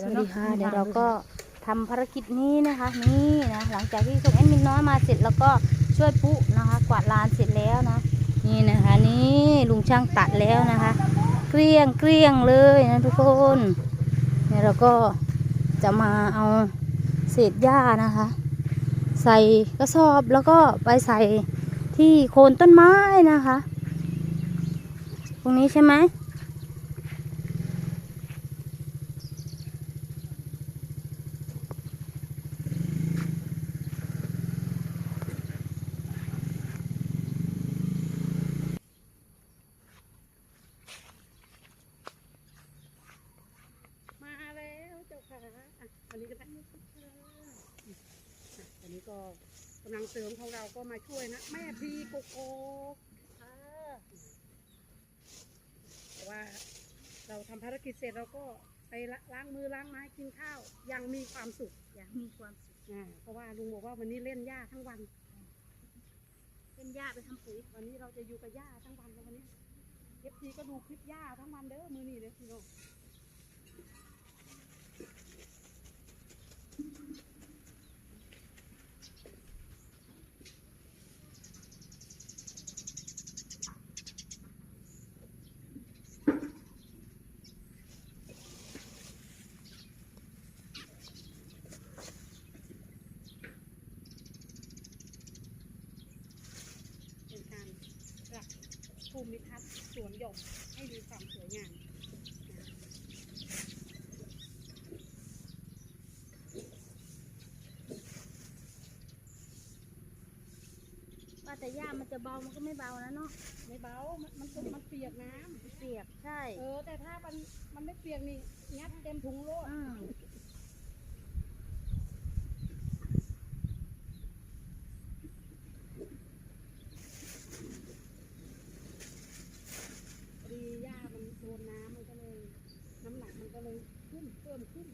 สวัสดีค่ะเดี๋ยวเราก็ทำภารกิจนี้นะคะนี่นะหลังจากที่ส่งแอดมินน้อยมาเสร็จแล้วก็ช่วยปุ๊นะคะ กวาดลานเสร็จแล้วนะ นี่นะคะนี่ลุงช่างตัดแล้วนะคะ เกลี้ยงเกลี้ยงเลยนะทุกคนเนี่ยเราก็จะมาเอาเศษหญ้านะคะ ใส่กระสอบแล้วก็ไปใส่ที่โคนต้นไม้นะคะ ตรงนี้ใช่ไหม มาแล้วเจ้าค่ะอะวันนี้ก็ได้อะวันนี้ ก็กำลังเสริมของเราก็มาช่วยนะ แม่พีโกโก้ค่ะแต่ว่าเราทำภารกิจเสร็จเราก็ไปล้างมือล้างไม้กินข้าว ยังมีความสุขยากมีความสุขอ่าเพราะว่าลุงบอกว่าวันนี้เล่นหญ้าทั้งวัน เป็นหญ้าไปทำปุ๋ยวันนี้เราจะอยู่กับหญ้าทั้งวันแล้ววันนี้เอฟซีก็ดูคลิปหญ้าทั้งวันเด้อมือนี่เลยพี่น้อง เป็นการปรับภู มิทัศน์สวนหย่อมให้มีความสวยงามว่าแต่หญ้ามันจะเบา มันก็ไม่เบานะเนาะ ไม่เบา มันมันเป็นมันเปียกน้เปียก ใช่ำเออ แต่ถ้ามันมันไม่เปียกนี่งัดเต็มถุงโลด อืม พอดีหญ้ามันโดนน้ำมันก็เลย น้ำหนักมันก็เลยขึ้นเพิ่มขึ้น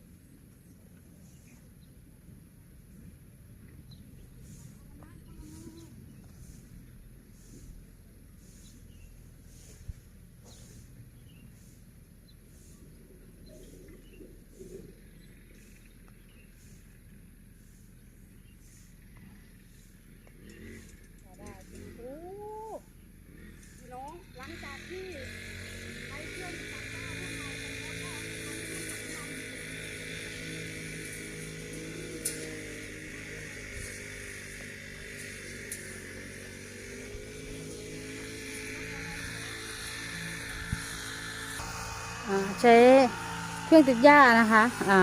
ก็ได้โอ้พี่น้องหลังจากที่ไปเที่ยวที่ตัดหญ้าพวกเราไปแล้วก็ทำให้มันทำ อ่า ใช้เครื่องตัดหญ้านะคะอ่า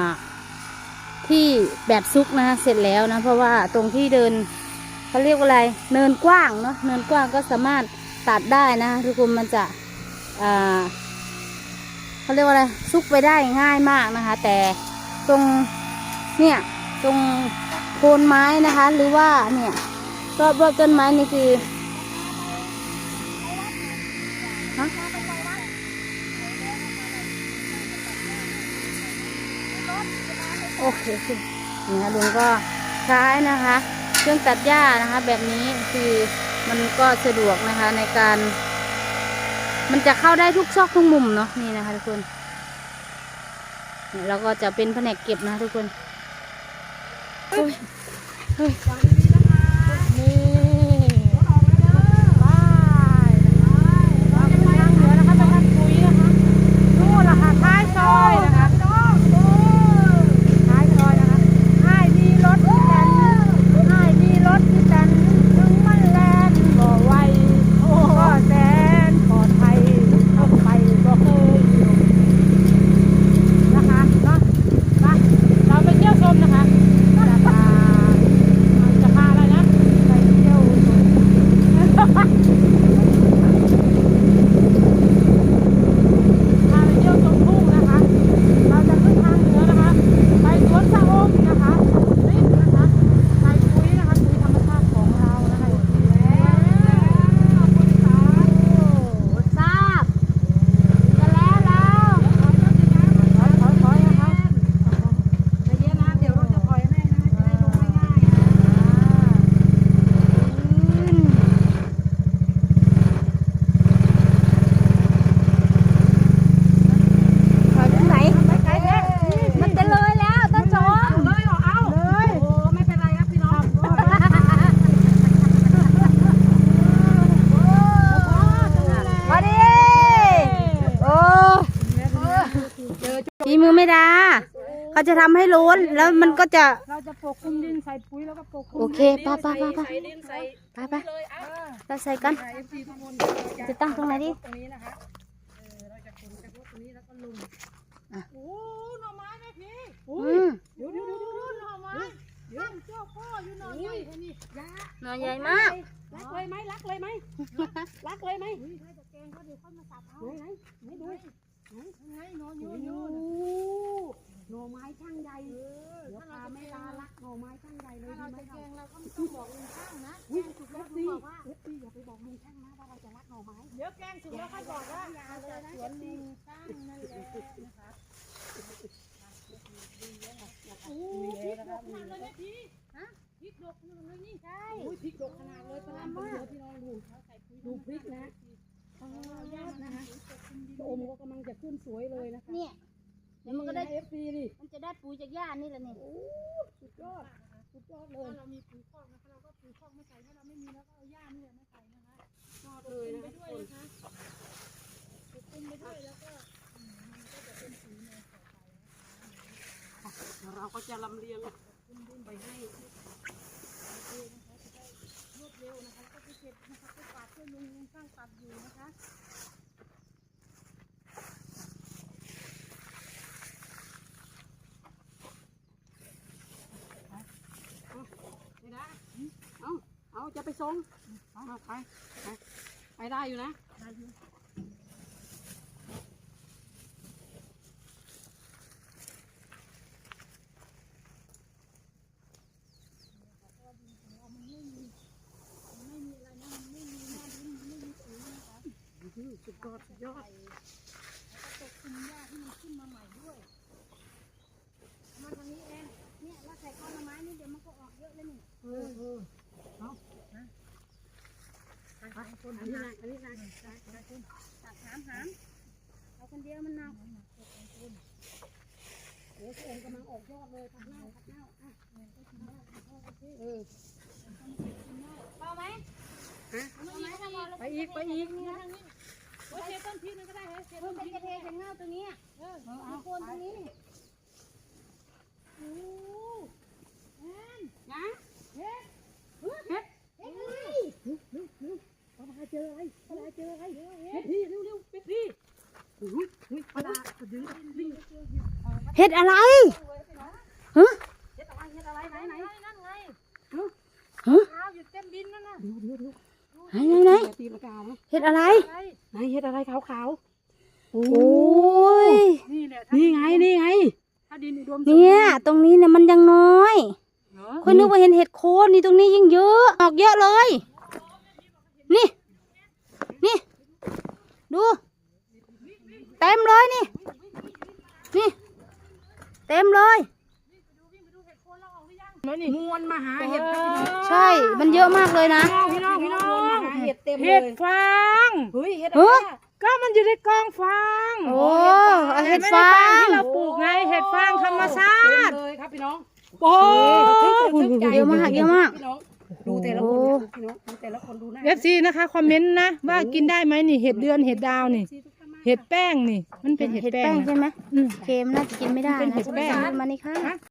ที่แบบซุกนะคะเสร็จแล้วนะเพราะว่าตรงที่เดินเขาเรียกว่าอะไรเนินกว้างเนาะเนินกว้างก็สามารถตัดได้นะทุกคนมันจะอ่าเขาเรียกว่าอะไรซุกไปได้ง่ายมากนะคะ แต่ตรงเนี่ยตรงโคนไม้นะคะ หรือว่าเนี่ยรอบรอบต้นไม้นี่คือฮะ โอเคนี่นะลุงก็ใช้นะคะ เครื่องตัดหญ้านะคะ แบบนี้คือมันก็สะดวกนะคะในการ มันจะเข้าได้ทุกซอกทุกมุมเนาะนี่นะคะทุกคนนี่เราก็จะเป็นแผนกเก็บนะทุกคนเฮ้ยเฮ้ย อย่างดีๆนะคะ นี่ รถออกแล้วเด้อ ไปเราจะไปทางเหนือนะคะไปทางปุ๋ยนะคะนู่นนะคะท้ายซอยนะคะ น้องเด้อ ท้ายซอยนะคะให้มีรถที่แตนให้มีรถที่แตนถึงมันแลนบ่ไหวก็แสนปลอดภัยทำไปก็เคยอยู่นะคะเนาะไปเราไปเที่ยวชมนะคะจะพาจะพ เขาจะทำให้โล้นแล้วมันก็จะ เราจะปกคลุมดินใส่ปุ๋ยแล้วก็ปกคลุมโอเคไปไปไปไปใส่ดินใส่ไปไปเลยอะเราใส่กัน ใส่ FC ทุกคนจะตั้งตรงไหนดี ตรงนี้นะคะเออเราจะขนจากรถตรงนี้แล้วก็ลงอะ โอ้หน่อไม้แม่พี่อืมเดี๋ยวเดี๋ยวเดี๋ยวเดี๋ยวหน่อไม้ตั้งเจ้าพ่ออยู่หน่อใหญ่แค่นี้ยาหน่อใหญ่มากรักเลยไหมรักเลยไหมรักเลยไหมถ้าจะแกงก็เดี๋ยวค่อยมาสับเอาไหนไหนดูไหน ไงนอนอยู่อยู่หน่อไม้ช่างใหญ่เดี๋ยวพาแม่ตารักหน่อไม้ช่างใหญ่เลยดีไหมครับเราก็ไม่ต้องบอกลุงช่างนะอุ้ยสุดยอดดีเอฟซีอย่าไปบอกลุงช่างนะว่าเราจะรักหน่อไม้เดี๋ยวแกงสุกแล้วค่อยบอกว่าเราจะสวนลุงช่างนั่นแหละนะคะโอ้พริกดกขนาดเลยแม่พี่ฮะพริกดกอยู่เลยนี่ใช่อุ้ยพริกดกขนาดเลยพลังมากพี่น้องดูดูพริกนะอ๋อ ยอดนะคะโอมก็กำลังจะขึ้นสวยเลยนะคะเนี่ยเดี๋ยวมันก็ได้เอฟซีดิมันจะได้ปุ๋ยจากหญ้านี่แหละนี่โอ้สุดยอดสุดยอดเลยเรามีปุ๋ยคอกนะคะเราก็ปุ๋ยคอกไม่ใส่ถ้าเราไม่มีเราก็เอาหญ้านี่แหละมาใส่นะคะยอดเลยนะไปด้วยนะคะปุ๋ยคุมไปด้วยแล้วก็เราก็จะลำเลียงไปให้รวด เร็วนะคะแล้วก็ไปเก็บนะคะไปกวาดช่วยลุงลุงช่างตัดอยู่นะคะนี่นะเอาเอาจะไปส่งเอาไปไปไปได้อยู่นะสุดย อดสุดยอดตกคุมหญ้าที่มันขึ้นมาใหม่ด้วยมาทางนี้เองเนี่ยเราใส่ข้าวหน่อไม้นี่เดี๋ยวมันก็ออกเยอะเลยนี่เออเออเอาไปคนอันนี้นะอันนี้นะตักหามหามเอาคนเดียวมันหนักโอ้โหองกำลังออกยอดเลยพักเน่าพักเน่าอะเออพอไหมฮะไหมถ้าพอแล้วไปอีกไปอีก เคต้นพีนึงก็ได้เฮ้ยเพิ่มเป็นกระเทยจากเงาตัวนี้เออเอาโคนตรงนี้โอ้นะเฮ็ดเฮ็ดเฮ็ดเลยปลาเจออะไรปลาเจออะไรเฮ็ดพี่เร็วเร็วเฮ็ดพี่อุ้ยอุ้ยปลาดึงดึงเห็ดอะไรฮะเฮ็ดอะไรเฮ็ดอะไรไหนไหนนั่นไงฮะข้าอยู่เต็มดินนั่นน่ะเดี๋ยวเดี๋ยวเดี๋ยวไหนไหนไหนเห็ดอะไร อะไรไหนเฮ็ดอะไรขาวขาวโอ้โอ้ยนี่แหละนี่ไงนี่ไงถ้าดินอุดมเนี่ย ตรงนี้เนี่ยมันยังน้อยเหรอคนนึกว่าเห็นเห็ดโคนนี่ตรงนี้ยิ่งเยอะ ออกเยอะเลย นี่ นี่ ดู เต็มเลยนี่ นี่ เต็มเลย มวนมาหาเห็ดครับพี่น้องใช่ มันเยอะมากเลยนะ พี่น้องพี่น้องมวนมาหา เห็ดเต็มเลเห็ดยฟางเฮ้ยเห็ดเฮ้อะไรยอะก็มันอยู่ในกองฟางโอ้เอาเห็ดฟาง ที่เราปลูกไงเห็ดฟางธรรมชาเต็มติเลยครับพี่น้องโอ้เยอะมากเยอะมาก พี่น้องดูแต่ละคนนะพี่น้องดูแต่ละคนดูหน้าเอฟซีนะคะคอมเมนต์นะว่ากินได้ไหมนี่เห็ดเดือนเห็ดดาวนี่ซีทุกท่านมากเห็ดแป้งนี่ มันเป็นเห็ดเห็ดแป้แป้งงนะใช่ไหมอืม เค็มน่าจะกินไม่ได้เป็นนะเห็ดแป้งมานี่ค่ะ